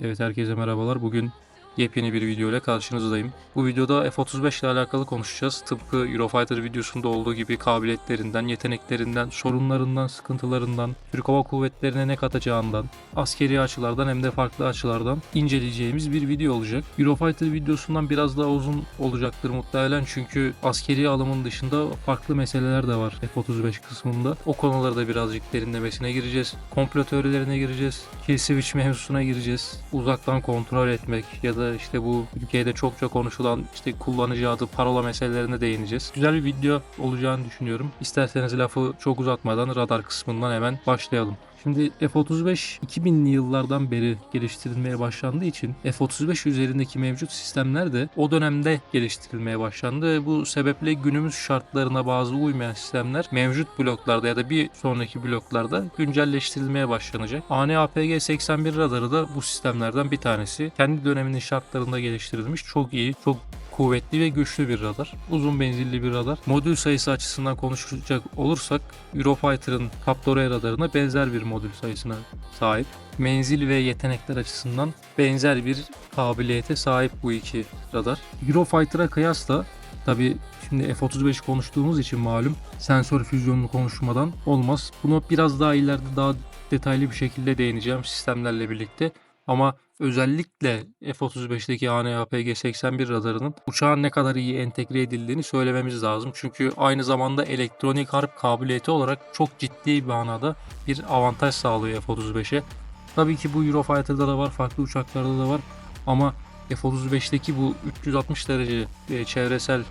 Evet herkese merhabalar. Bugün yepyeni bir video ile karşınızdayım. Bu videoda F-35 ile alakalı konuşacağız. Tıpkı Eurofighter videosunda olduğu gibi kabiliyetlerinden, yeteneklerinden, sorunlarından, sıkıntılarından, Türk Hava Kuvvetleri'ne ne katacağından, askeri açılardan hem de farklı açılardan inceleyeceğimiz bir video olacak. Eurofighter videosundan biraz daha uzun olacaktır muhtemelen çünkü askeri alımın dışında farklı meseleler de var F-35 kısmında. O konuları da birazcık derinlemesine gireceğiz. Komplo teorilerine gireceğiz. Kill switch mevzusuna gireceğiz. Uzaktan kontrol etmek ya da işte bu Türkiye'de çokça konuşulan işte kullanıcı adı parola meselelerine değineceğiz. Güzel bir video olacağını düşünüyorum. İsterseniz lafı çok uzatmadan radar kısmından hemen başlayalım. Şimdi F-35 2000'li yıllardan beri geliştirilmeye başlandığı için F-35 üzerindeki mevcut sistemler de o dönemde geliştirilmeye başlandı. Bu sebeple günümüz şartlarına bazı uymayan sistemler mevcut bloklarda ya da bir sonraki bloklarda güncelleştirilmeye başlanacak. AN-APG 81 radarı da bu sistemlerden bir tanesi. Kendi döneminin şartlarında geliştirilmiş çok iyi, çok kuvvetli ve güçlü bir radar. Uzun menzilli bir radar. Modül sayısı açısından konuşacak olursak Eurofighter'ın Captor radarına benzer bir modül sayısına sahip. Menzil ve yetenekler açısından benzer bir kabiliyete sahip bu iki radar. Eurofighter'a kıyasla Tabi şimdi F-35 konuştuğumuz için malum sensör füzyonunu konuşmadan olmaz. Bunu biraz daha ileride daha detaylı bir şekilde değineceğim sistemlerle birlikte. Ama özellikle F-35'teki AN-APG 81 radarının uçağın ne kadar iyi entegre edildiğini söylememiz lazım. Çünkü aynı zamanda elektronik harp kabiliyeti olarak çok ciddi bir manada bir avantaj sağlıyor F-35'e. Tabii ki bu Eurofighter'da da var, farklı uçaklarda da var ama F-35'teki bu 360 derece e, çevresel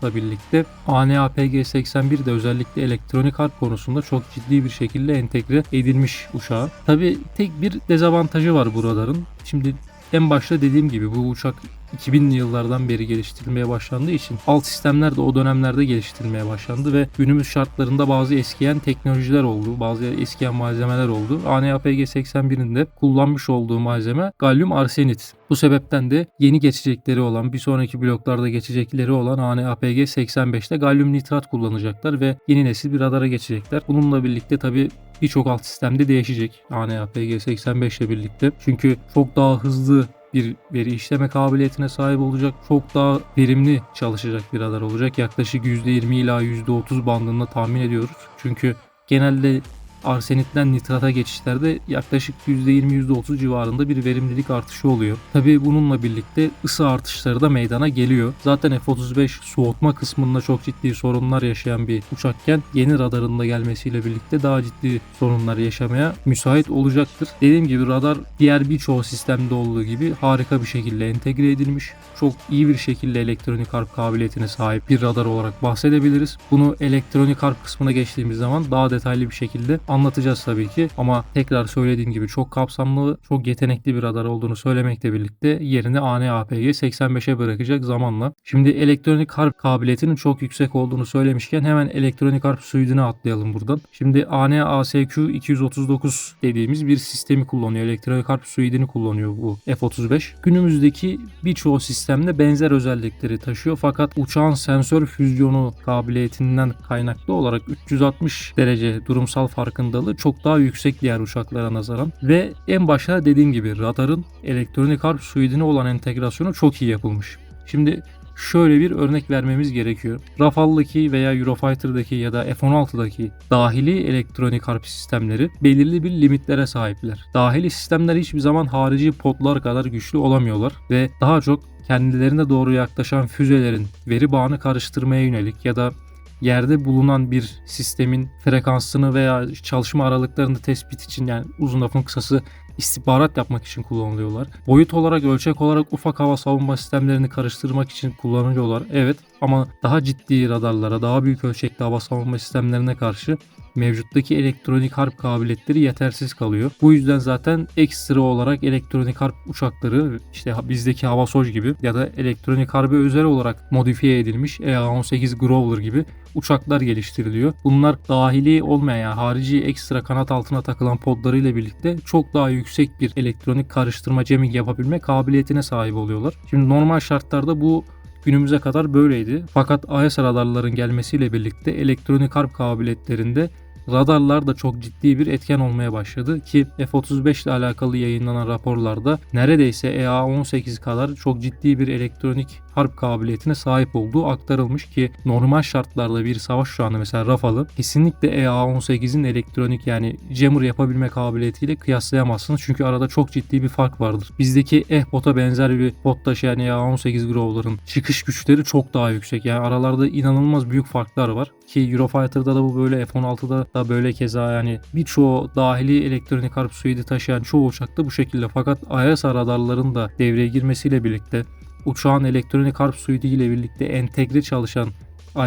farkındalıkla birlikte AN-APG 81 de özellikle elektronik harp konusunda çok ciddi bir şekilde entegre edilmiş uçağa. Tabi tek bir dezavantajı var bu radarın. Şimdi en başta dediğim gibi bu uçak 2000'li yıllardan beri geliştirilmeye başlandığı için alt sistemler de o dönemlerde geliştirilmeye başlandı ve günümüz şartlarında bazı eskiyen teknolojiler oldu, bazı eskiyen malzemeler oldu. AN-APG 81'in de kullanmış olduğu malzeme galyum arsenit. Bu sebepten de yeni geçecekleri olan, bir sonraki bloklarda geçecekleri olan AN-APG 85'te galyum nitrat kullanacaklar ve yeni nesil bir radara geçecekler. Bununla birlikte tabi birçok alt sistemde değişecek AN-APG 85 ile birlikte. Çünkü çok daha hızlı bir veri işleme kabiliyetine sahip olacak. Çok daha verimli çalışacak bir radar olacak. Yaklaşık %20 ila %30 bandında tahmin ediyoruz. Çünkü genelde arsenitten nitrata geçişlerde yaklaşık %20-%30 civarında bir verimlilik artışı oluyor. Tabi bununla birlikte ısı artışları da meydana geliyor. Zaten F-35 soğutma kısmında çok ciddi sorunlar yaşayan bir uçakken yeni radarın da gelmesiyle birlikte daha ciddi sorunlar yaşamaya müsait olacaktır. Dediğim gibi radar diğer birçoğu sistemde olduğu gibi harika bir şekilde entegre edilmiş. Çok iyi bir şekilde elektronik harp kabiliyetine sahip bir radar olarak bahsedebiliriz. Bunu elektronik harp kısmına geçtiğimiz zaman daha detaylı bir şekilde anlatacağız tabii ki. Ama tekrar söylediğim gibi çok kapsamlı, çok yetenekli bir radar olduğunu söylemekle birlikte yerini AN-APG 85'e bırakacak zamanla. Şimdi elektronik harp kabiliyetinin çok yüksek olduğunu söylemişken hemen elektronik harp suidine atlayalım buradan. Şimdi AN-ASQ 239 dediğimiz bir sistemi kullanıyor. Elektronik harp suidini kullanıyor bu F-35. Günümüzdeki birçoğu sistemde benzer özellikleri taşıyor fakat uçağın sensör füzyonu kabiliyetinden kaynaklı olarak 360 derece durumsal farkındalığı çok daha yüksek diğer uçaklara nazaran ve en başta dediğim gibi radarın elektronik harp suidine olan entegrasyonu çok iyi yapılmış. Şimdi şöyle bir örnek vermemiz gerekiyor. Rafale'daki veya Eurofighter'daki ya da F-16'daki dahili elektronik harp sistemleri belirli bir limitlere sahipler. Dahili sistemler hiçbir zaman harici podlar kadar güçlü olamıyorlar ve daha çok kendilerine doğru yaklaşan füzelerin veri bağını karıştırmaya yönelik ya da yerde bulunan bir sistemin frekansını veya çalışma aralıklarını tespit için yani uzun lafın kısası istihbarat yapmak için kullanılıyorlar. Boyut olarak ölçek olarak ufak hava savunma sistemlerini karıştırmak için kullanılıyorlar. Evet ama daha ciddi radarlara, daha büyük ölçekli hava savunma sistemlerine karşı mevcuttaki elektronik harp kabiliyetleri yetersiz kalıyor. Bu yüzden zaten ekstra olarak elektronik harp uçakları işte bizdeki hava soj gibi ya da elektronik harbe özel olarak modifiye edilmiş EA-18 Growler gibi uçaklar geliştiriliyor. Bunlar dahili olmayan yani harici ekstra kanat altına takılan podlarıyla birlikte çok daha yüksek bir elektronik karıştırma jamming yapabilme kabiliyetine sahip oluyorlar. Şimdi normal şartlarda bu günümüze kadar böyleydi. Fakat AES radarların gelmesiyle birlikte elektronik harp kabiliyetlerinde radarlar da çok ciddi bir etken olmaya başladı ki F-35 ile alakalı yayınlanan raporlarda neredeyse EA-18 kadar çok ciddi bir elektronik harp kabiliyetine sahip olduğu aktarılmış ki normal şartlarda bir savaş anda mesela Rafale'ı kesinlikle EA-18'in elektronik yani jammer yapabilme kabiliyetiyle kıyaslayamazsınız çünkü arada çok ciddi bir fark vardır. Bizdeki ehbota benzer bir bot taşıyan EA-18 Growler'ın çıkış güçleri çok daha yüksek. Yani aralarda inanılmaz büyük farklar var ki Eurofighter'da da bu böyle F-16'da da böyle keza yani birçoğu dahili elektronik harp suidi taşıyan çoğu uçakta bu şekilde fakat ISR radarların da devreye girmesiyle birlikte uçağın elektronik harp suidi ile birlikte entegre çalışan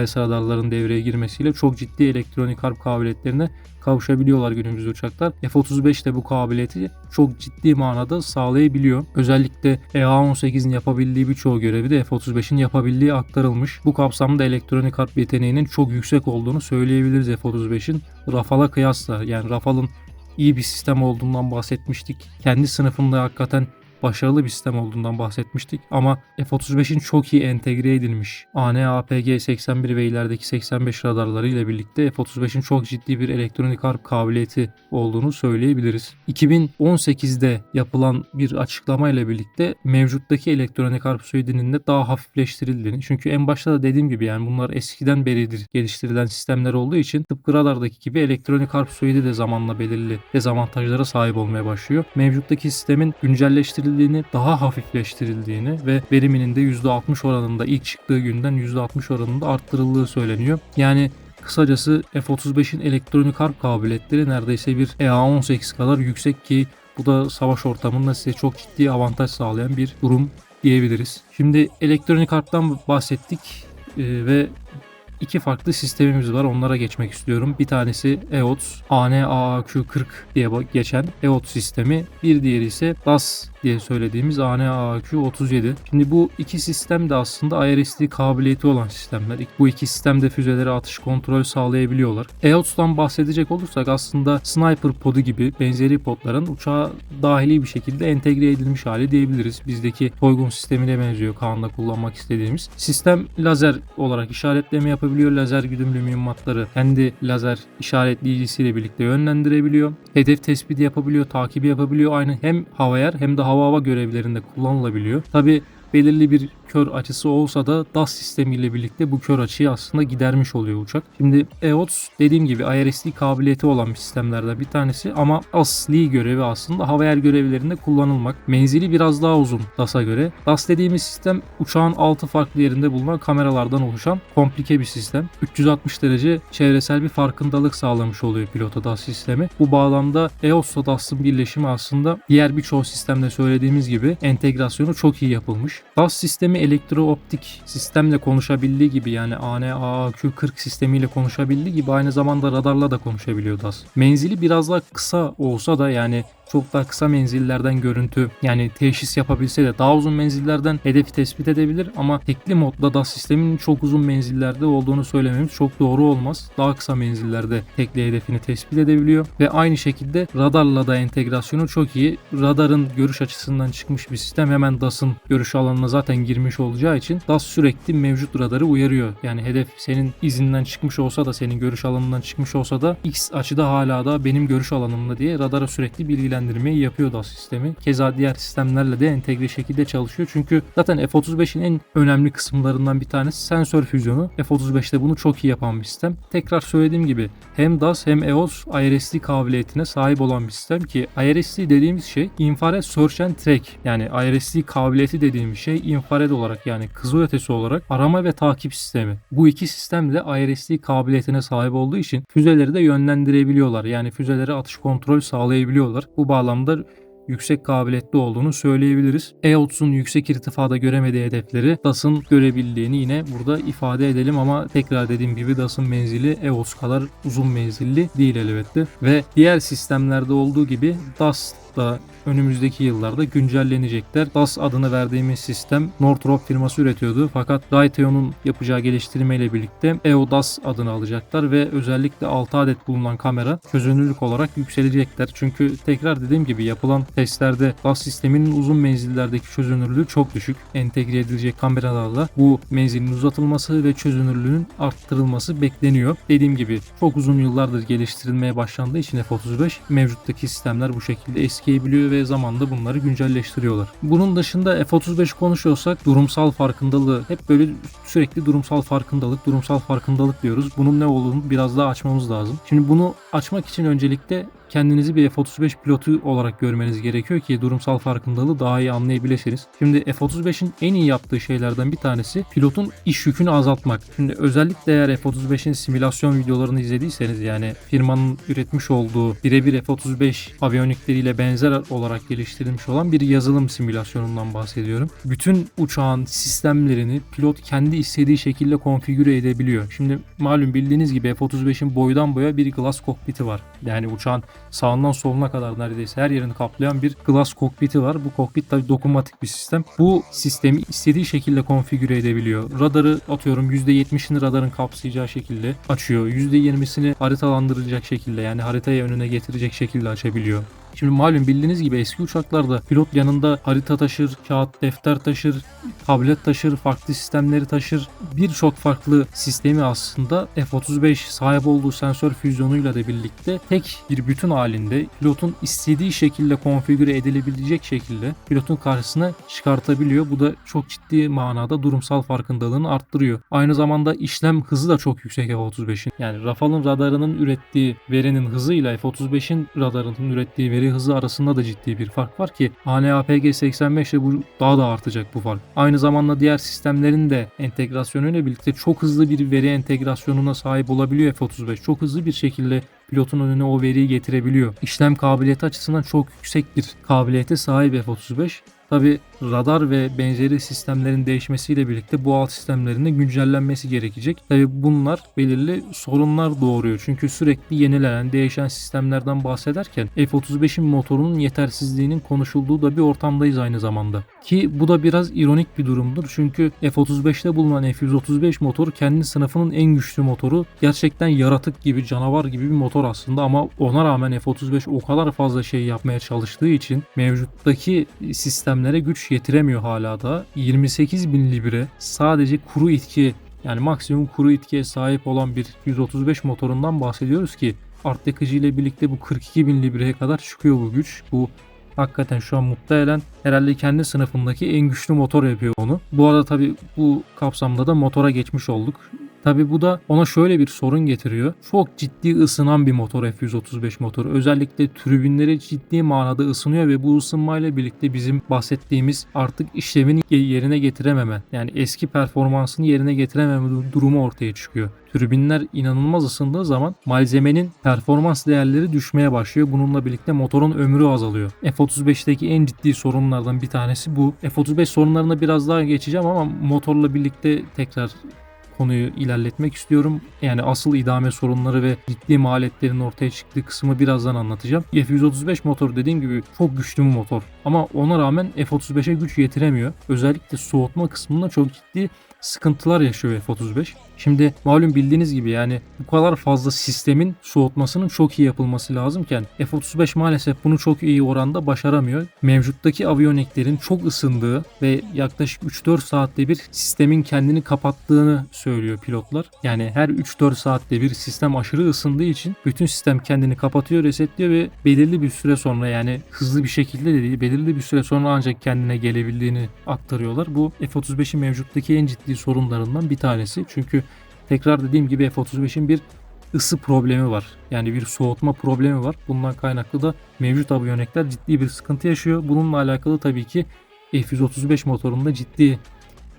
IS radarların devreye girmesiyle çok ciddi elektronik harp kabiliyetlerine kavuşabiliyorlar günümüzde uçaklar. F-35 de bu kabiliyeti çok ciddi manada sağlayabiliyor. Özellikle EA-18'in yapabildiği birçoğu görevi de F-35'in yapabildiği aktarılmış. Bu kapsamda elektronik harp yeteneğinin çok yüksek olduğunu söyleyebiliriz F-35'in. Rafale'a kıyasla yani Rafale'ın iyi bir sistem olduğundan bahsetmiştik. Kendi sınıfında hakikaten başarılı bir sistem olduğundan bahsetmiştik ama F-35'in çok iyi entegre edilmiş AN-APG-81 ve ilerideki 85 radarları ile birlikte F-35'in çok ciddi bir elektronik harp kabiliyeti olduğunu söyleyebiliriz. 2018'de yapılan bir açıklama ile birlikte mevcuttaki elektronik harp suidinin de daha hafifleştirildiğini çünkü en başta da dediğim gibi yani bunlar eskiden beridir geliştirilen sistemler olduğu için tıpkı radardaki gibi elektronik harp suidi de zamanla belirli dezavantajlara sahip olmaya başlıyor. Mevcuttaki sistemin güncelleştirildiğini hafifleştirildiğini, daha hafifleştirildiğini ve veriminin de %60 oranında ilk çıktığı günden %60 oranında arttırıldığı söyleniyor. Yani Kısacası F-35'in elektronik harp kabiliyetleri neredeyse bir EA-18 kadar yüksek ki bu da savaş ortamında size çok ciddi avantaj sağlayan bir durum diyebiliriz. Şimdi elektronik harptan bahsettik ee, ve iki farklı sistemimiz var. Onlara geçmek istiyorum. Bir tanesi EOTS ANAAQ40 diye geçen EOTS sistemi. Bir diğeri ise DAS diye söylediğimiz ANAAQ37. Şimdi bu iki sistem de aslında IRST kabiliyeti olan sistemler. Bu iki sistemde füzelere atış kontrol sağlayabiliyorlar. EOTS'tan bahsedecek olursak aslında sniper podu gibi benzeri podların uçağa dahili bir şekilde entegre edilmiş hali diyebiliriz. Bizdeki soygun sistemine benziyor Kaan'da kullanmak istediğimiz. Sistem lazer olarak işaretleme yapabiliyor. Lazer güdümlü mühimmatları kendi lazer işaretleyicisiyle birlikte yönlendirebiliyor. Hedef tespiti yapabiliyor, takibi yapabiliyor. Aynı hem havayar hem de hava hava görevlerinde kullanılabiliyor. Tabi belirli bir kör açısı olsa da DAS sistemiyle birlikte bu kör açıyı aslında gidermiş oluyor uçak. Şimdi EOTS dediğim gibi IRSD kabiliyeti olan bir sistemlerden bir tanesi ama asli görevi aslında hava yer görevlerinde kullanılmak. Menzili biraz daha uzun DAS'a göre. DAS dediğimiz sistem uçağın altı farklı yerinde bulunan kameralardan oluşan komplike bir sistem. 360 derece çevresel bir farkındalık sağlamış oluyor pilota DAS sistemi. Bu bağlamda EOS'la DAS'ın birleşimi aslında diğer birçok sistemde söylediğimiz gibi entegrasyonu çok iyi yapılmış. DAS sistemi elektrooptik sistemle konuşabildiği gibi yani AN-AAQ40 sistemiyle konuşabildiği gibi aynı zamanda radarla da konuşabiliyor DAS. Menzili biraz daha kısa olsa da yani çok daha kısa menzillerden görüntü yani teşhis yapabilse de daha uzun menzillerden hedefi tespit edebilir ama tekli modda DAS sistemin çok uzun menzillerde olduğunu söylememiz çok doğru olmaz. Daha kısa menzillerde tekli hedefini tespit edebiliyor ve aynı şekilde radarla da entegrasyonu çok iyi. Radarın görüş açısından çıkmış bir sistem hemen DAS'ın görüş alanına zaten girmiş olacağı için DAS sürekli mevcut radarı uyarıyor. Yani hedef senin izinden çıkmış olsa da senin görüş alanından çıkmış olsa da X açıda hala da benim görüş alanımda diye radara sürekli bilgilendirme bilgilendirmeyi yapıyor DAS sistemi. Keza diğer sistemlerle de entegre şekilde çalışıyor. Çünkü zaten F-35'in en önemli kısımlarından bir tanesi sensör füzyonu. F-35'te bunu çok iyi yapan bir sistem. Tekrar söylediğim gibi hem DAS hem EOS IRSD kabiliyetine sahip olan bir sistem ki IRSD dediğimiz şey infrared search and track yani IRSD kabiliyeti dediğimiz şey infrared olarak yani kızıl ötesi olarak arama ve takip sistemi. Bu iki sistem de IRSD kabiliyetine sahip olduğu için füzeleri de yönlendirebiliyorlar. Yani füzelere atış kontrol sağlayabiliyorlar. Bu bağlamda yüksek kabiliyetli olduğunu söyleyebiliriz. E30'un yüksek irtifada göremediği hedefleri DAS'ın görebildiğini yine burada ifade edelim ama tekrar dediğim gibi DAS'ın menzili E30 kadar uzun menzilli değil elbette. Ve diğer sistemlerde olduğu gibi DAS da önümüzdeki yıllarda güncellenecekler. DAS adını verdiğimiz sistem Northrop firması üretiyordu. Fakat Raytheon'un yapacağı geliştirmeyle birlikte EODAS adını alacaklar ve özellikle 6 adet bulunan kamera çözünürlük olarak yükselecekler. Çünkü tekrar dediğim gibi yapılan testlerde DAS sisteminin uzun menzillerdeki çözünürlüğü çok düşük. Entegre edilecek kameralarla bu menzilin uzatılması ve çözünürlüğün arttırılması bekleniyor. Dediğim gibi çok uzun yıllardır geliştirilmeye başlandığı için F-35 mevcuttaki sistemler bu şekilde eskiyebiliyor ve zamanla bunları güncelleştiriyorlar. Bunun dışında F-35 konuşuyorsak durumsal farkındalığı hep böyle sürekli durumsal farkındalık, durumsal farkındalık diyoruz. Bunun ne olduğunu biraz daha açmamız lazım. Şimdi bunu açmak için öncelikle kendinizi bir F-35 pilotu olarak görmeniz gerekiyor ki durumsal farkındalığı daha iyi anlayabilirsiniz. Şimdi F-35'in en iyi yaptığı şeylerden bir tanesi pilotun iş yükünü azaltmak. Şimdi özellikle eğer F-35'in simülasyon videolarını izlediyseniz yani firmanın üretmiş olduğu birebir F-35 aviyonikleriyle benzer olarak geliştirilmiş olan bir yazılım simülasyonundan bahsediyorum. Bütün uçağın sistemlerini pilot kendi istediği şekilde konfigüre edebiliyor. Şimdi malum bildiğiniz gibi F-35'in boydan boya bir glass kokpiti var. Yani uçağın sağından soluna kadar neredeyse her yerini kaplayan bir glass kokpiti var. Bu kokpit tabi dokunmatik bir sistem. Bu sistemi istediği şekilde konfigüre edebiliyor. Radarı atıyorum %70'ini radarın kapsayacağı şekilde açıyor. %20'sini haritalandıracak şekilde yani haritayı önüne getirecek şekilde açabiliyor. Şimdi malum bildiğiniz gibi eski uçaklarda pilot yanında harita taşır, kağıt, defter taşır, tablet taşır, farklı sistemleri taşır. Birçok farklı sistemi aslında F-35 sahip olduğu sensör füzyonuyla da birlikte tek bir bütün halinde pilotun istediği şekilde konfigüre edilebilecek şekilde pilotun karşısına çıkartabiliyor. Bu da çok ciddi manada durumsal farkındalığını arttırıyor. Aynı zamanda işlem hızı da çok yüksek F-35'in. Yani Rafale'ın radarının ürettiği verinin hızıyla F-35'in radarının ürettiği veri hızı arasında da ciddi bir fark var ki ANAPG 85 ile bu daha da artacak bu fark. Aynı zamanda diğer sistemlerin de entegrasyonuyla birlikte çok hızlı bir veri entegrasyonuna sahip olabiliyor F-35. Çok hızlı bir şekilde pilotun önüne o veriyi getirebiliyor. İşlem kabiliyeti açısından çok yüksek bir kabiliyete sahip F-35. Tabi radar ve benzeri sistemlerin değişmesiyle birlikte bu alt sistemlerin de güncellenmesi gerekecek. Tabi bunlar belirli sorunlar doğuruyor. Çünkü sürekli yenilenen, değişen sistemlerden bahsederken F-35'in motorunun yetersizliğinin konuşulduğu da bir ortamdayız aynı zamanda. Ki bu da biraz ironik bir durumdur. Çünkü F-35'te bulunan F-135 motoru kendi sınıfının en güçlü motoru. Gerçekten yaratık gibi, canavar gibi bir motor aslında ama ona rağmen F-35 o kadar fazla şey yapmaya çalıştığı için mevcuttaki sistemlere güç yetiremiyor hala da. 28 bin libre sadece kuru itki yani maksimum kuru itkiye sahip olan bir 135 motorundan bahsediyoruz ki art yakıcı ile birlikte bu 42 bin libreye kadar çıkıyor bu güç. Bu hakikaten şu an muhtemelen herhalde kendi sınıfındaki en güçlü motor yapıyor onu. Bu arada tabi bu kapsamda da motora geçmiş olduk. Tabi bu da ona şöyle bir sorun getiriyor. Çok ciddi ısınan bir motor F135 motoru. Özellikle tribünleri ciddi manada ısınıyor ve bu ısınmayla birlikte bizim bahsettiğimiz artık işlevini yerine getirememe yani eski performansını yerine getirememe durumu ortaya çıkıyor. Türbinler inanılmaz ısındığı zaman malzemenin performans değerleri düşmeye başlıyor. Bununla birlikte motorun ömrü azalıyor. F-35'teki en ciddi sorunlardan bir tanesi bu. F-35 sorunlarına biraz daha geçeceğim ama motorla birlikte tekrar konuyu ilerletmek istiyorum. Yani asıl idame sorunları ve ciddi maliyetlerin ortaya çıktığı kısmı birazdan anlatacağım. F-135 motor dediğim gibi çok güçlü bir motor. Ama ona rağmen F-35'e güç yetiremiyor. Özellikle soğutma kısmında çok ciddi sıkıntılar yaşıyor F-35. Şimdi malum bildiğiniz gibi yani bu kadar fazla sistemin soğutmasının çok iyi yapılması lazımken F-35 maalesef bunu çok iyi oranda başaramıyor. Mevcuttaki aviyoniklerin çok ısındığı ve yaklaşık 3-4 saatte bir sistemin kendini kapattığını söylüyor pilotlar. Yani her 3-4 saatte bir sistem aşırı ısındığı için bütün sistem kendini kapatıyor, resetliyor ve belirli bir süre sonra yani hızlı bir şekilde de değil belirli bir süre sonra ancak kendine gelebildiğini aktarıyorlar. Bu F-35'in mevcuttaki en ciddi sorunlarından bir tanesi. Çünkü tekrar dediğim gibi F-35'in bir ısı problemi var. Yani bir soğutma problemi var. Bundan kaynaklı da mevcut aviyonekler ciddi bir sıkıntı yaşıyor. Bununla alakalı tabii ki F-135 motorunda ciddi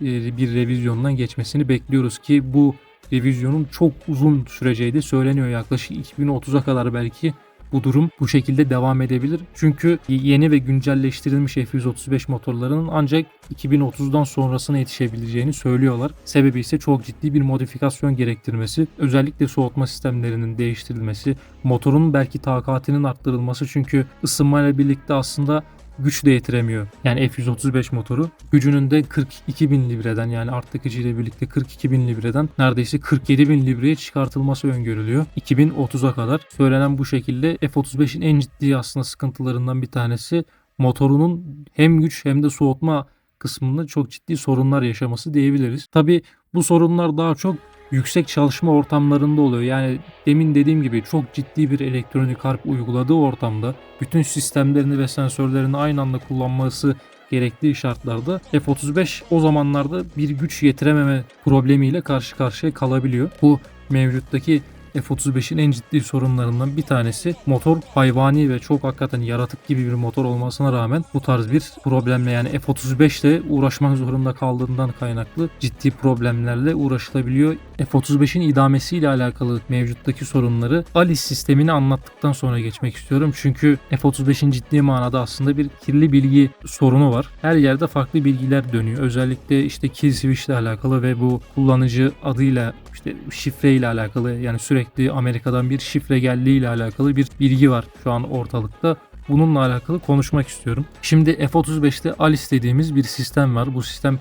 e, bir revizyondan geçmesini bekliyoruz ki bu revizyonun çok uzun süreceği de söyleniyor. Yaklaşık 2030'a kadar belki bu durum bu şekilde devam edebilir. Çünkü yeni ve güncelleştirilmiş F135 motorlarının ancak 2030'dan sonrasına yetişebileceğini söylüyorlar. Sebebi ise çok ciddi bir modifikasyon gerektirmesi, özellikle soğutma sistemlerinin değiştirilmesi, motorun belki takatinin arttırılması çünkü ısınmayla birlikte aslında güç de yetiremiyor. Yani F135 motoru gücünün de 42 bin libreden yani arttırıcı ile birlikte 42 bin libreden neredeyse 47 bin libreye çıkartılması öngörülüyor. 2030'a kadar söylenen bu şekilde F35'in en ciddi aslında sıkıntılarından bir tanesi motorunun hem güç hem de soğutma kısmında çok ciddi sorunlar yaşaması diyebiliriz. Tabi bu sorunlar daha çok yüksek çalışma ortamlarında oluyor. Yani demin dediğim gibi çok ciddi bir elektronik harp uyguladığı ortamda bütün sistemlerini ve sensörlerini aynı anda kullanması gerektiği şartlarda F-35 o zamanlarda bir güç yetirememe problemiyle karşı karşıya kalabiliyor. Bu mevcuttaki F-35'in en ciddi sorunlarından bir tanesi motor hayvani ve çok hakikaten yaratık gibi bir motor olmasına rağmen bu tarz bir problemle yani F-35 ile uğraşmak zorunda kaldığından kaynaklı ciddi problemlerle uğraşılabiliyor. F-35'in idamesiyle alakalı mevcuttaki sorunları ALIS sistemini anlattıktan sonra geçmek istiyorum. Çünkü F-35'in ciddi manada aslında bir kirli bilgi sorunu var. Her yerde farklı bilgiler dönüyor. Özellikle işte kill switch ile alakalı ve bu kullanıcı adıyla işte şifre ile alakalı yani sürekli Amerika'dan bir şifre geldiği ile alakalı bir bilgi var şu an ortalıkta. Bununla alakalı konuşmak istiyorum. Şimdi F-35'te ALIS dediğimiz bir sistem var. Bu sistem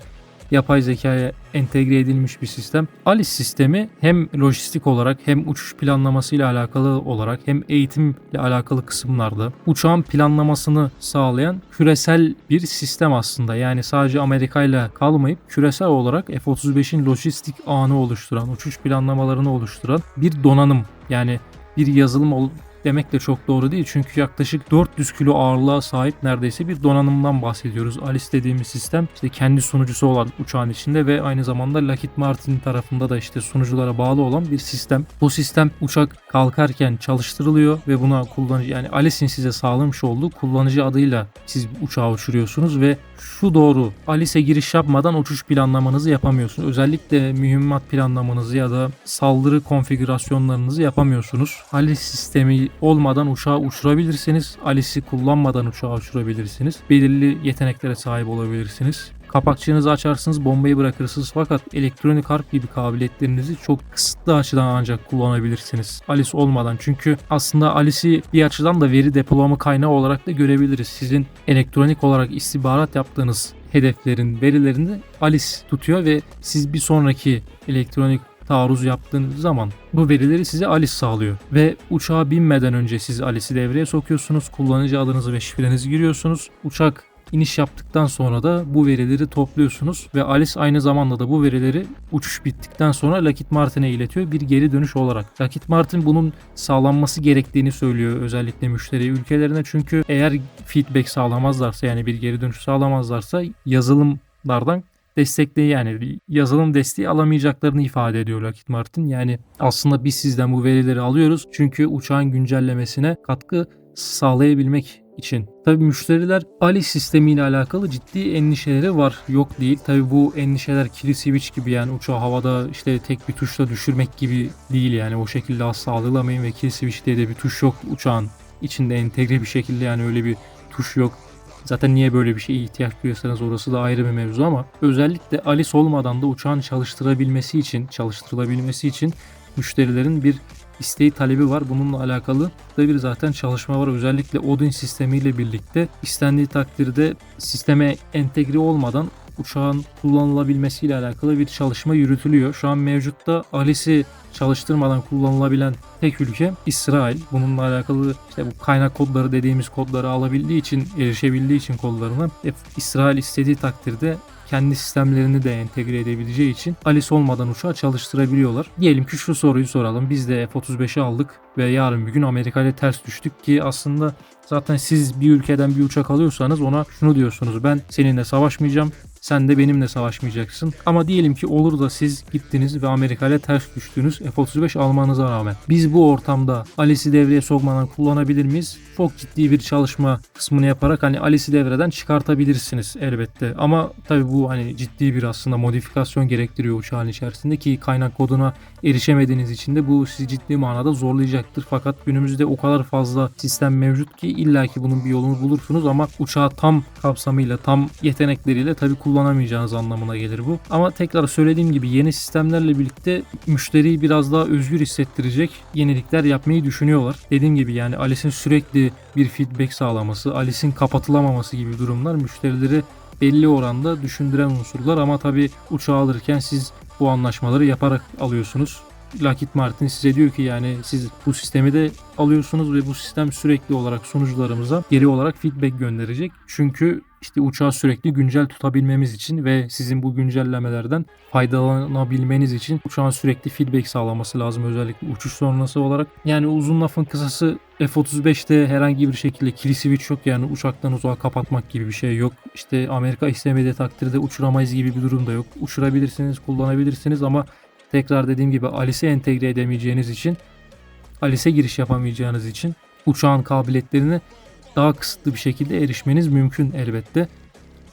yapay zekaya entegre edilmiş bir sistem. ALIS sistemi hem lojistik olarak hem uçuş planlaması ile alakalı olarak hem eğitimle alakalı kısımlarda uçağın planlamasını sağlayan küresel bir sistem aslında. Yani sadece Amerika ile kalmayıp küresel olarak F-35'in lojistik ağını oluşturan, uçuş planlamalarını oluşturan bir donanım. Yani bir yazılım demek de çok doğru değil. Çünkü yaklaşık 400 kilo ağırlığa sahip neredeyse bir donanımdan bahsediyoruz. Alice dediğimiz sistem işte kendi sunucusu olan uçağın içinde ve aynı zamanda Lockheed Martin tarafında da işte sunuculara bağlı olan bir sistem. Bu sistem uçak kalkarken çalıştırılıyor ve buna kullanıcı yani Alice'in size sağlamış olduğu kullanıcı adıyla siz uçağı uçuruyorsunuz ve şu doğru Alice'e giriş yapmadan uçuş planlamanızı yapamıyorsunuz. Özellikle mühimmat planlamanızı ya da saldırı konfigürasyonlarınızı yapamıyorsunuz. Alice sistemi olmadan uçağı uçurabilirsiniz. Alice'i kullanmadan uçağı uçurabilirsiniz. Belirli yeteneklere sahip olabilirsiniz. Kapakçığınızı açarsınız, bombayı bırakırsınız fakat elektronik harp gibi kabiliyetlerinizi çok kısıtlı açıdan ancak kullanabilirsiniz. Alice olmadan. Çünkü aslında Alice'i bir açıdan da veri depolama kaynağı olarak da görebiliriz. Sizin elektronik olarak istihbarat yaptığınız hedeflerin verilerini Alice tutuyor ve siz bir sonraki elektronik taarruz yaptığınız zaman bu verileri size Alice sağlıyor. Ve uçağa binmeden önce siz Alice'i devreye sokuyorsunuz. Kullanıcı adınızı ve şifrenizi giriyorsunuz. Uçak iniş yaptıktan sonra da bu verileri topluyorsunuz ve Alice aynı zamanda da bu verileri uçuş bittikten sonra Lockheed Martin'e iletiyor bir geri dönüş olarak. Lockheed Martin bunun sağlanması gerektiğini söylüyor özellikle müşteri ülkelerine çünkü eğer feedback sağlamazlarsa yani bir geri dönüş sağlamazlarsa yazılımlardan destekleyi yani yazılım desteği alamayacaklarını ifade ediyor Lockheed Martin. Yani aslında biz sizden bu verileri alıyoruz çünkü uçağın güncellemesine katkı sağlayabilmek için. Tabi müşteriler Ali sistemiyle alakalı ciddi endişeleri var. Yok değil. Tabi bu endişeler kill switch gibi yani uçağı havada işte tek bir tuşla düşürmek gibi değil yani o şekilde asla algılamayın ve kill switch diye de bir tuş yok uçağın içinde entegre bir şekilde yani öyle bir tuş yok. Zaten niye böyle bir şeye ihtiyaç duyuyorsanız orası da ayrı bir mevzu ama özellikle Alice olmadan da uçağın çalıştırabilmesi için, çalıştırılabilmesi için müşterilerin bir isteği talebi var. Bununla alakalı da bir zaten çalışma var. Özellikle Odin sistemiyle birlikte istendiği takdirde sisteme entegre olmadan uçağın kullanılabilmesiyle alakalı bir çalışma yürütülüyor. Şu an mevcutta Alice'i çalıştırmadan kullanılabilen tek ülke İsrail. Bununla alakalı işte bu kaynak kodları dediğimiz kodları alabildiği için, erişebildiği için kodlarına İsrail istediği takdirde kendi sistemlerini de entegre edebileceği için Alice olmadan uçağı çalıştırabiliyorlar. Diyelim ki şu soruyu soralım. Biz de F-35'i aldık ve yarın bir gün Amerika ile ters düştük ki aslında zaten siz bir ülkeden bir uçak alıyorsanız ona şunu diyorsunuz. Ben seninle savaşmayacağım. Sen de benimle savaşmayacaksın. Ama diyelim ki olur da siz gittiniz ve Amerika ile ters düştünüz. F-35 almanıza rağmen. Biz bu ortamda Alice'i devreye sokmadan kullanabilir miyiz? Çok ciddi bir çalışma kısmını yaparak hani Alice'i devreden çıkartabilirsiniz elbette. Ama tabii bu hani ciddi bir aslında modifikasyon gerektiriyor uçağın içerisinde ki kaynak koduna erişemediğiniz için de bu sizi ciddi manada zorlayacaktır. Fakat günümüzde o kadar fazla sistem mevcut ki illaki bunun bir yolunu bulursunuz ama uçağı tam kapsamıyla, tam yetenekleriyle tabii kullanamayacağınız anlamına gelir bu. Ama tekrar söylediğim gibi yeni sistemlerle birlikte müşteriyi biraz daha özgür hissettirecek yenilikler yapmayı düşünüyorlar. Dediğim gibi yani Alice'in sürekli bir feedback sağlaması, Alice'in kapatılamaması gibi durumlar müşterileri belli oranda düşündüren unsurlar ama tabii uçağı alırken siz bu anlaşmaları yaparak alıyorsunuz. Lockheed Martin size diyor ki yani siz bu sistemi de alıyorsunuz ve bu sistem sürekli olarak sunucularımıza geri olarak feedback gönderecek. Çünkü işte uçağı sürekli güncel tutabilmemiz için ve sizin bu güncellemelerden faydalanabilmeniz için uçağın sürekli feedback sağlaması lazım özellikle uçuş sonrası olarak. Yani uzun lafın kısası F-35'te herhangi bir şekilde kill switch yok yani uçaktan uzağa kapatmak gibi bir şey yok. İşte Amerika istemediği takdirde uçuramayız gibi bir durum da yok. Uçurabilirsiniz, kullanabilirsiniz ama tekrar dediğim gibi Alice'e entegre edemeyeceğiniz için Alice'e giriş yapamayacağınız için uçağın kabiliyetlerini daha kısıtlı bir şekilde erişmeniz mümkün elbette.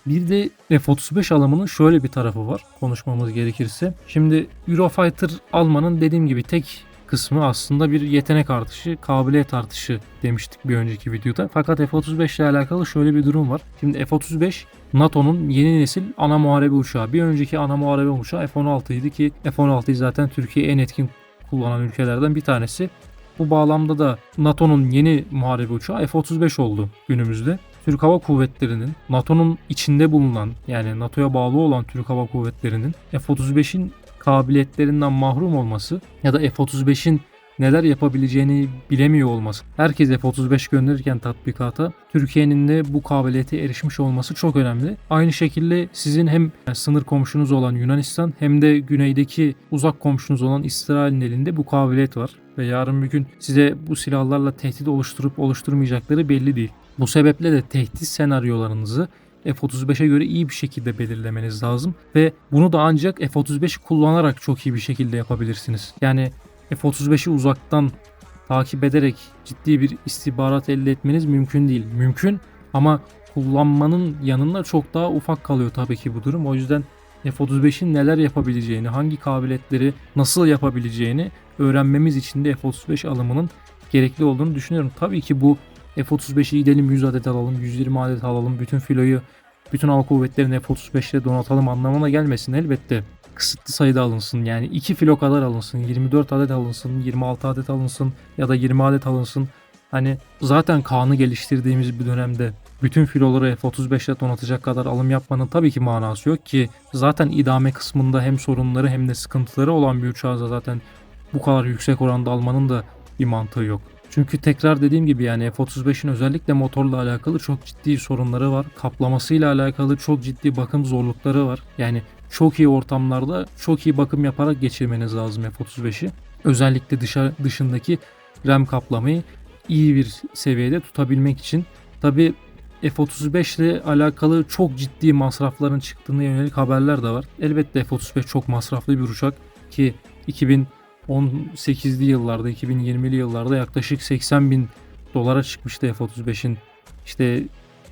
Bir de F-35 alımının şöyle bir tarafı var konuşmamız gerekirse. Şimdi Eurofighter almanın dediğim gibi tek kısmı aslında bir yetenek artışı, kabiliyet artışı demiştik bir önceki videoda. Fakat F-35 ile alakalı şöyle bir durum var. Şimdi F-35 NATO'nun yeni nesil ana muharebe uçağı. Bir önceki ana muharebe uçağı F-16 idi ki F-16'yı zaten Türkiye en etkin kullanan ülkelerden bir tanesi. Bu bağlamda da NATO'nun yeni muharebe uçağı F-35 oldu günümüzde. Türk Hava Kuvvetleri'nin NATO'nun içinde bulunan yani NATO'ya bağlı olan Türk Hava Kuvvetleri'nin F-35'in kabiliyetlerinden mahrum olması ya da F-35'in neler yapabileceğini bilemiyor olması. Herkes F-35 gönderirken tatbikata Türkiye'nin de bu kabiliyete erişmiş olması çok önemli. Aynı şekilde sizin hem sınır komşunuz olan Yunanistan hem de güneydeki uzak komşunuz olan İsrail'in elinde bu kabiliyet var. Ve yarın bir gün size bu silahlarla tehdit oluşturup oluşturmayacakları belli değil. Bu sebeple de tehdit senaryolarınızı F-35'e göre iyi bir şekilde belirlemeniz lazım ve bunu da ancak F-35 kullanarak çok iyi bir şekilde yapabilirsiniz. Yani F-35'i uzaktan takip ederek ciddi bir istihbarat elde etmeniz mümkün değil. Mümkün ama kullanmanın yanında çok daha ufak kalıyor tabii ki bu durum. O yüzden F-35'in neler yapabileceğini, hangi kabiliyetleri nasıl yapabileceğini öğrenmemiz için de F-35 alımının gerekli olduğunu düşünüyorum. Tabii ki bu F-35'i gidelim 100 adet alalım, 120 adet alalım, bütün filoyu, bütün hava kuvvetlerini F-35 ile donatalım anlamına gelmesin elbette. Kısıtlı sayıda alınsın yani 2 filo kadar alınsın, 24 adet alınsın, 26 adet alınsın ya da 20 adet alınsın. Hani zaten Kaan'ı geliştirdiğimiz bir dönemde bütün filoları F-35 ile donatacak kadar alım yapmanın tabii ki manası yok ki zaten idame kısmında hem sorunları hem de sıkıntıları olan bir uçağı zaten bu kadar yüksek oranda almanın da bir mantığı yok. Çünkü tekrar dediğim gibi yani F-35'in özellikle motorla alakalı çok ciddi sorunları var. Kaplamasıyla alakalı çok ciddi bakım zorlukları var. Yani çok iyi ortamlarda çok iyi bakım yaparak geçirmeniz lazım F-35'i. Özellikle dışarı, dışındaki RAM kaplamayı iyi bir seviyede tutabilmek için. Tabi F-35 ile alakalı çok ciddi masrafların çıktığına yönelik haberler de var. Elbette F-35 çok masraflı bir uçak ki 2000 18'li yıllarda 2020'li yıllarda yaklaşık 80 bin dolara çıkmıştı F-35'in işte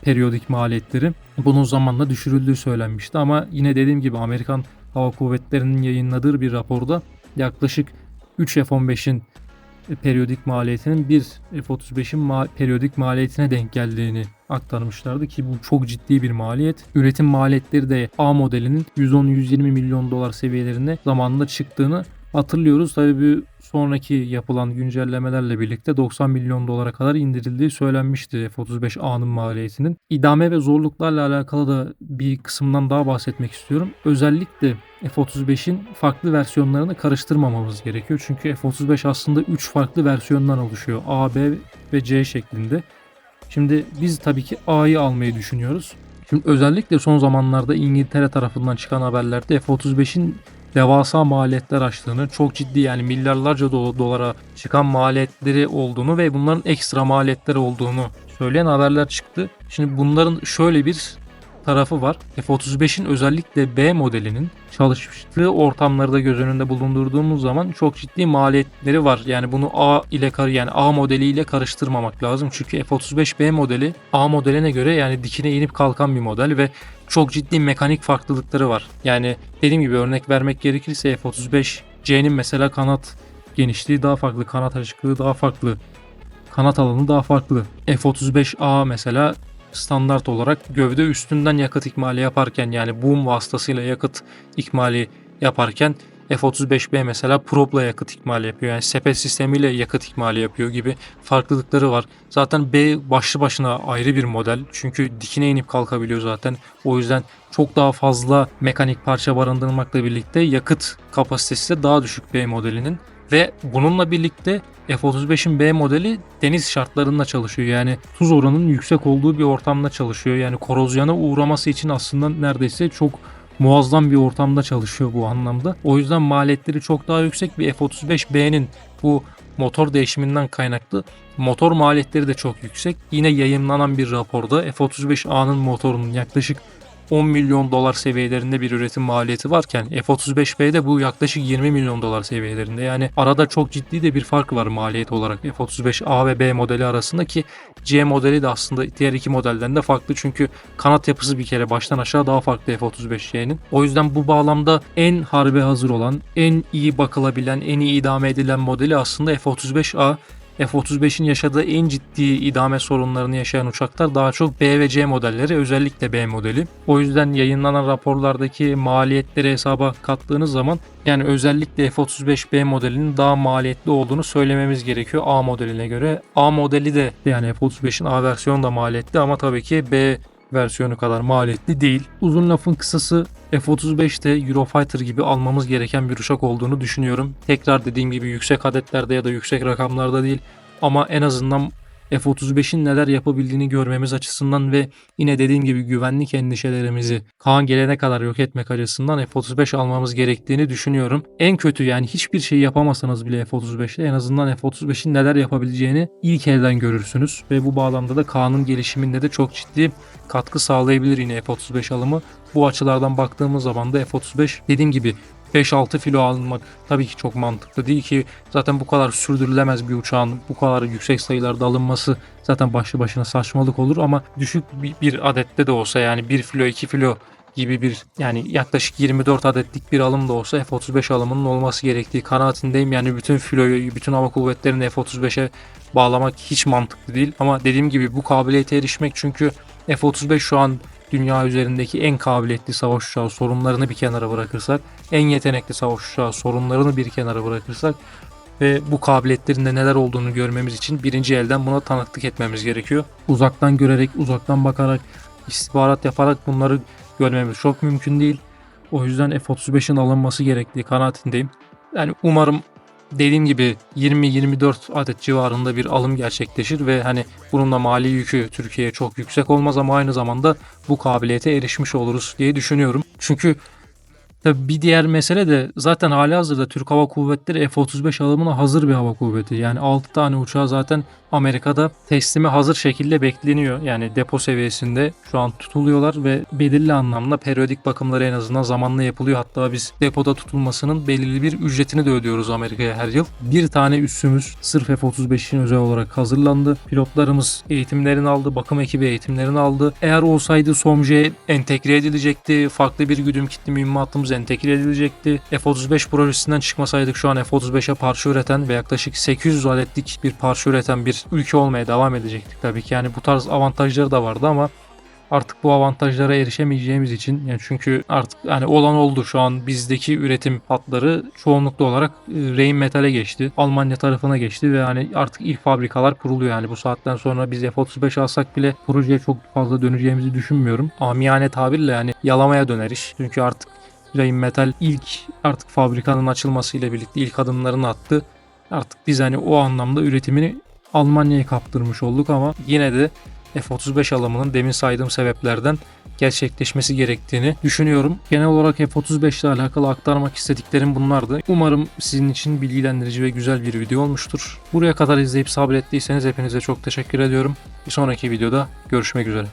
periyodik maliyetleri. Bunun zamanla düşürüldüğü söylenmişti ama yine dediğim gibi Amerikan Hava Kuvvetleri'nin yayınladığı bir raporda yaklaşık 3 F-15'in periyodik maliyetinin bir F-35'in ma- periyodik maliyetine denk geldiğini aktarmışlardı ki bu çok ciddi bir maliyet. Üretim maliyetleri de A modelinin 110-120 milyon dolar seviyelerine zamanında çıktığını hatırlıyoruz. Tabii bir sonraki yapılan güncellemelerle birlikte 90 milyon dolara kadar indirildiği söylenmişti F-35A'nın maliyetinin. İdame ve zorluklarla alakalı da bir kısımdan daha bahsetmek istiyorum. Özellikle F-35'in farklı versiyonlarını karıştırmamamız gerekiyor. Çünkü F-35 aslında 3 farklı versiyondan oluşuyor. A, B ve C şeklinde. Şimdi biz tabii ki A'yı almayı düşünüyoruz. Şimdi özellikle son zamanlarda İngiltere tarafından çıkan haberlerde F-35'in devasa maliyetler açtığını, çok ciddi yani milyarlarca dolara çıkan maliyetleri olduğunu ve bunların ekstra maliyetleri olduğunu söyleyen haberler çıktı. Şimdi bunların şöyle bir tarafı var. F-35'in özellikle B modelinin çalıştığı ortamları da göz önünde bulundurduğumuz zaman çok ciddi maliyetleri var. Yani bunu A ile yani A modeliyle karıştırmamak lazım. Çünkü F-35B modeli A modeline göre yani dikine inip kalkan bir model ve çok ciddi mekanik farklılıkları var. Yani dediğim gibi örnek vermek gerekirse F-35C'nin mesela kanat genişliği daha farklı, kanat açıklığı daha farklı, kanat alanı daha farklı. F-35A mesela standart olarak gövde üstünden yakıt ikmali yaparken yani boom vasıtasıyla yakıt ikmali yaparken F-35B mesela prop'la yakıt ikmali yapıyor. Yani sepet sistemiyle yakıt ikmali yapıyor gibi farklılıkları var. Zaten B başlı başına ayrı bir model. Çünkü dikine inip kalkabiliyor zaten. O yüzden çok daha fazla mekanik parça barındırmakla birlikte yakıt kapasitesi de daha düşük B modelinin. Ve bununla birlikte F-35'in B modeli deniz şartlarında çalışıyor. Yani tuz oranının yüksek olduğu bir ortamda çalışıyor. Yani korozyona uğraması için aslında neredeyse çok muazzam bir ortamda çalışıyor bu anlamda. O yüzden maliyetleri çok daha yüksek bir F-35B'nin bu motor değişiminden kaynaklı motor maliyetleri de çok yüksek. Yine yayınlanan bir raporda F-35A'nın motorunun yaklaşık 10 milyon dolar seviyelerinde bir üretim maliyeti varken F-35B'de bu yaklaşık 20 milyon dolar seviyelerinde. Yani arada çok ciddi de bir fark var maliyet olarak F-35A ve B modeli arasında ki C modeli de aslında diğer iki modelden de farklı çünkü kanat yapısı bir kere baştan aşağı daha farklı F-35C'nin. O yüzden bu bağlamda en harbe hazır olan, en iyi bakılabilen, en iyi idame edilen modeli aslında F-35A. F-35'in yaşadığı en ciddi idame sorunlarını yaşayan uçaklar daha çok B ve C modelleri özellikle B modeli. O yüzden yayınlanan raporlardaki maliyetleri hesaba kattığınız zaman yani özellikle F-35B modelinin daha maliyetli olduğunu söylememiz gerekiyor A modeline göre. A modeli de yani F-35'in A versiyonu da maliyetli ama tabii ki B versiyonu kadar maliyetli değil. Uzun lafın kısası F-35'te Eurofighter gibi almamız gereken bir uçak olduğunu düşünüyorum. Tekrar dediğim gibi yüksek adetlerde ya da yüksek rakamlarda değil ama en azından F-35'in neler yapabildiğini görmemiz açısından ve yine dediğim gibi güvenlik endişelerimizi Kaan gelene kadar yok etmek açısından F-35 almamız gerektiğini düşünüyorum. En kötü yani hiçbir şey yapamasanız bile F-35'te en azından F-35'in neler yapabileceğini ilk elden görürsünüz ve bu bağlamda da Kaan'ın gelişiminde de çok ciddi katkı sağlayabilir yine F-35 alımı. Bu açılardan baktığımız zaman da F-35 dediğim gibi 5-6 filo almak tabii ki çok mantıklı değil ki zaten bu kadar sürdürülemez bir uçağın bu kadar yüksek sayılarda alınması zaten başlı başına saçmalık olur ama düşük bir, bir adette de olsa yani 1 filo 2 filo gibi bir yani yaklaşık 24 adetlik bir alım da olsa F-35 alımının olması gerektiği kanaatindeyim. Yani bütün filoyu, bütün hava kuvvetlerini F-35'e bağlamak hiç mantıklı değil. Ama dediğim gibi bu kabiliyete erişmek çünkü F-35 şu an dünya üzerindeki en kabiliyetli savaş uçağı sorunlarını bir kenara bırakırsak, en yetenekli savaş uçağı sorunlarını bir kenara bırakırsak ve bu kabiliyetlerin de neler olduğunu görmemiz için birinci elden buna tanıklık etmemiz gerekiyor. Uzaktan görerek, uzaktan bakarak, istihbarat yaparak bunları görmemiz çok mümkün değil. O yüzden F-35'in alınması gerektiği kanaatindeyim. Yani umarım dediğim gibi 20-24 adet civarında bir alım gerçekleşir ve hani bunun da mali yükü Türkiye'ye çok yüksek olmaz ama aynı zamanda bu kabiliyete erişmiş oluruz diye düşünüyorum. Çünkü Tabii bir diğer mesele de zaten hali hazırda Türk Hava Kuvvetleri F-35 alımına hazır bir hava kuvveti. Yani 6 tane uçağı zaten Amerika'da teslime hazır şekilde bekleniyor. Yani depo seviyesinde şu an tutuluyorlar ve belirli anlamda periyodik bakımları en azından zamanla yapılıyor. Hatta biz depoda tutulmasının belirli bir ücretini de ödüyoruz Amerika'ya her yıl. Bir tane üssümüz sırf F-35'in özel olarak hazırlandı. Pilotlarımız eğitimlerini aldı, bakım ekibi eğitimlerini aldı. Eğer olsaydı SOMJ'ye entegre edilecekti. Farklı bir güdüm kitli mühimmatımız entegre edilecekti. F-35 projesinden çıkmasaydık şu an F-35'e parça üreten ve yaklaşık 800 adetlik bir parça üreten bir ülke olmaya devam edecektik tabii ki. Yani bu tarz avantajları da vardı ama artık bu avantajlara erişemeyeceğimiz için yani çünkü artık yani olan oldu şu an bizdeki üretim hatları çoğunlukla olarak e, Rheinmetall'e geçti. Almanya tarafına geçti ve yani artık ilk fabrikalar kuruluyor yani bu saatten sonra biz F-35 alsak bile projeye çok fazla döneceğimizi düşünmüyorum. Amiyane tabirle yani yalamaya döner iş. Çünkü artık Rheinmetall ilk artık fabrikanın açılmasıyla birlikte ilk adımlarını attı. Artık biz hani o anlamda üretimini Almanya'ya kaptırmış olduk ama yine de F-35 alımının demin saydığım sebeplerden gerçekleşmesi gerektiğini düşünüyorum. Genel olarak F-35 ile alakalı aktarmak istediklerim bunlardı. Umarım sizin için bilgilendirici ve güzel bir video olmuştur. Buraya kadar izleyip sabrettiyseniz hepinize çok teşekkür ediyorum. Bir sonraki videoda görüşmek üzere.